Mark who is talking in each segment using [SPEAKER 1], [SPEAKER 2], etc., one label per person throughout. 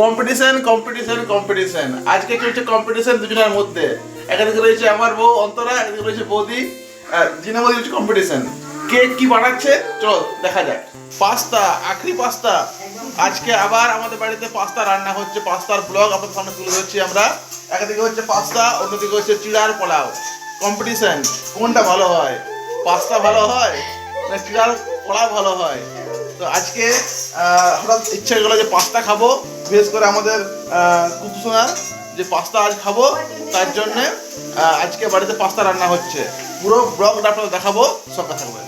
[SPEAKER 1] Competition competition competition আজকে চলছে competition দুজনের মধ্যে? একদিকে রয়েছে আমার বউ, অন্তরা একদিকে রয়েছে বৌদি। জিনা বৌদি হচ্ছে কম্পিটিশন কে কি বানাচ্ছে? চলো, দেখা যাক। পাস্তা, আখরি পাস্তা। আজকে আবার আমাদের বাড়িতে পাস্তা রান্না হচ্ছে, পাস্তার ব্লগ আপনাদের সামনে তুলে ধরছি আমরা। একদিকে হচ্ছে পাস্তা, অন্যদিকে হচ্ছে চিড়ার পোলাও। কম্পিটিশন কোনটা ভালো হয়? পাস্তা ভালো হয়? চিড়ার পোলাও ভালো হয়। তো আজকে হঠাৎ ইচ্ছা গেলো যে পাস্তা খাব। বিশেষ করে আমাদের কুতুসোনা যে পাস্তা আজ খাব, তার জন্যে আজকে বাড়িতে পাস্তা রান্না হচ্ছে। পুরো ব্লগটা আপনাদের দেখাবো সঙ্গে থাকবে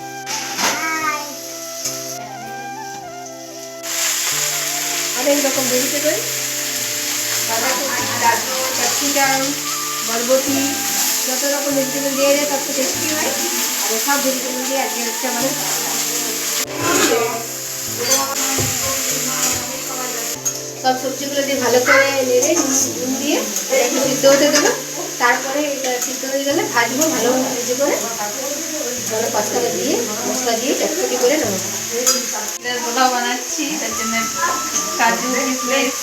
[SPEAKER 2] অনেক রকম ভেজিটেবল। বরবটি যত রকম ভেজিটেবল দিয়ে যায় তত টেস্টি হয়। আর সব ভেজিটেবল দিয়ে আজকে হচ্ছে আমাদের সব সবজিগুলো দিয়ে ভালো করে নেড়ে, নুন দিয়ে একটু সিদ্ধ হতে দেবো। তারপরে এটা সিদ্ধ হয়ে গেলে ভাজবো ভালো ভেজে করে। ভালো পাস্তাটা দিয়ে, মশলা দিয়ে চটপটি করে নেব।
[SPEAKER 3] পোলাও বানাচ্ছি, তার জন্য কাজু কিশমিশ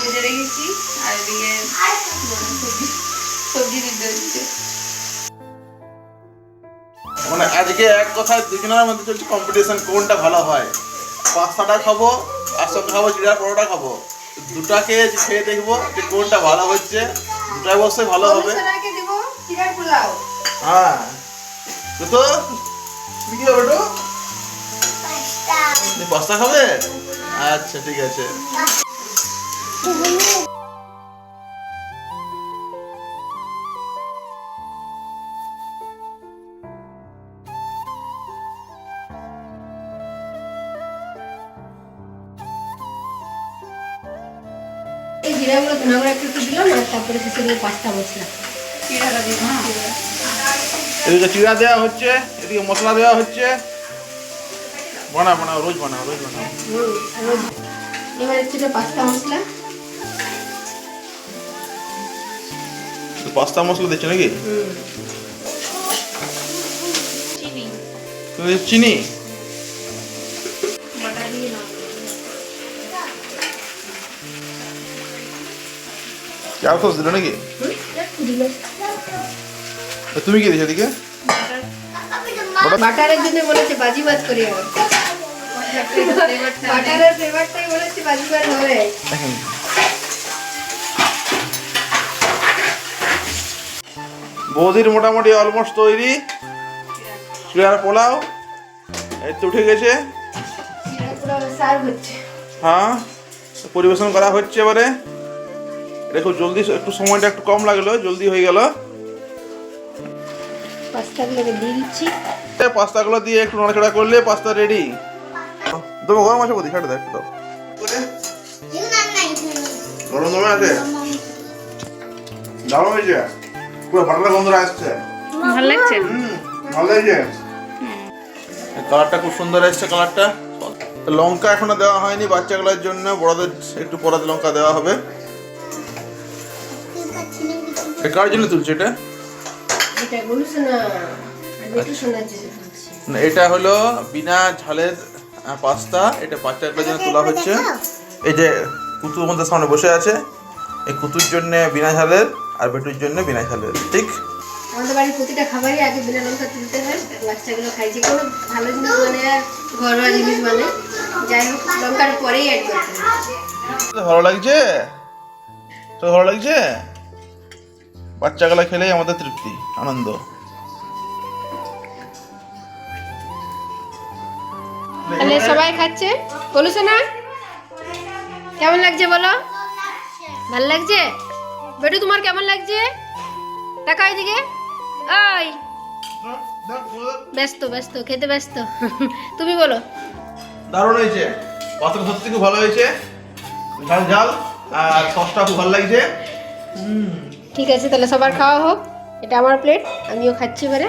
[SPEAKER 3] ভেজে রেখেছি। আর সবজি সবজি দিতে হচ্ছে।
[SPEAKER 1] মানে আজকে এক কথায় দুজনের মধ্যে চলছে কম্পিটিশন কোনটা ভালো হয়? পাস্তাটা খাব আর সঙ্গে খাব জিরা পরোটা খাব। দুটাকে খেয়ে দেখব যে কোনটা ভালো হচ্ছে দুটা অবশ্যই ভালো হবে। হ্যাঁ। তো তুমি কি হবে তো পাস্তা খাবে? আচ্ছা ঠিক আছে।
[SPEAKER 2] জিরাগুলো ধনাগুলো একটু একটু দিলাম আর তারপরে শেষে মশলা
[SPEAKER 3] না
[SPEAKER 1] এদিকে দেওয়া হচ্ছে এদিকে মশলা দেওয়া হচ্ছে। বানা বানাও রোজ বানাও রোজ
[SPEAKER 2] এবার পাঁচটা মশলা।
[SPEAKER 1] পাস্তা মশলা দিচ্ছে নাকি?
[SPEAKER 3] চিনি
[SPEAKER 1] চিনি? চার সস দিল নাকি তুমি কি দিছো এদিকে
[SPEAKER 2] বাটারের জন্য হচ্ছে বাজিবাদ করি বাটারের ফ্লেভারটাই হচ্ছে বাজিবাদ হবে
[SPEAKER 1] বৌদির মোটামুটি অলমোস্ট তৈরি চিড়ার পোলাও এই তো উঠে গেছে হ্যাঁ পরিবেশন করা হচ্ছে এবারে এটা খুব জলদি একটু সময়টা একটু কম লাগল জলদি হয়ে গেল।
[SPEAKER 2] পাস্তাগুলোকে দিয়ে দিচ্ছি।
[SPEAKER 1] পাস্তাগুলো দিয়ে একটু নড়াচড়া করলে পাস্তা রেডি তুমি গরম আছে বৌদি? ছাড়ে দেখ। গরম গরমে আছে? দারুণ হয়েছে। পুরো বাটার গন্ধরা আসছে।
[SPEAKER 3] ভালো লাগছে?
[SPEAKER 1] হুম ভালো লাগছে। কালারটা খুব সুন্দর এসছে কালারটা। লঙ্কা এখনও দেওয়া হয়নি বাচ্চাগুলোর জন্য বড়দের একটু পরাতে লঙ্কা দেওয়া হবে। এ কার জন্য তুলছে এটা?
[SPEAKER 2] এটা।
[SPEAKER 1] না, এটা হলো বিনা ঝালের পাস্তা। এটা বাচ্চাগুলোর জন্য তোলা হচ্ছে। এই যে কুতু আমাদের সামনে বসে আছে। এই কুতুর জন্য বিনা ঝালের আর বেটুর জন্য বিনা ঝালের ঠিক?
[SPEAKER 2] আমাদের বাড়ির প্রতিটা খাবারই আগে বিনা লঙ্কা তুলতে হয়। বাচ্চাগুলো খাই যে কোনো ভালো জিনিস মানে আর ঘরোয়া জিনিস মানে। যাই হোক লঙ্কার পরেই অ্যাড করতে
[SPEAKER 1] তো ভালো লাগছে? তো ভালো লাগছে? বাচ্চাগুলো খেলেই আমাদের তৃপ্তি আনন্দ।
[SPEAKER 2] তাহলে সবাই খাচ্ছে? বলুস না কেমন লাগছে বলো? ভালো লাগছে? বেটু তোমার কেমন লাগছে? টাকা এদিকে ওই। ব্যস্ত ব্যস্ত খেতে ব্যস্ত। তুমি বলো।
[SPEAKER 1] দারুণ হয়েছে। পাত্র সত্যি খুব ভালো হয়েছে। ঝাল ঝাল। আর সসটা খুব ভালো লাগছে।
[SPEAKER 2] ঠিক আছে তাহলে সবার খাওয়া হোক। এটা আমার প্লেট আমিও খাচ্ছি এবারে।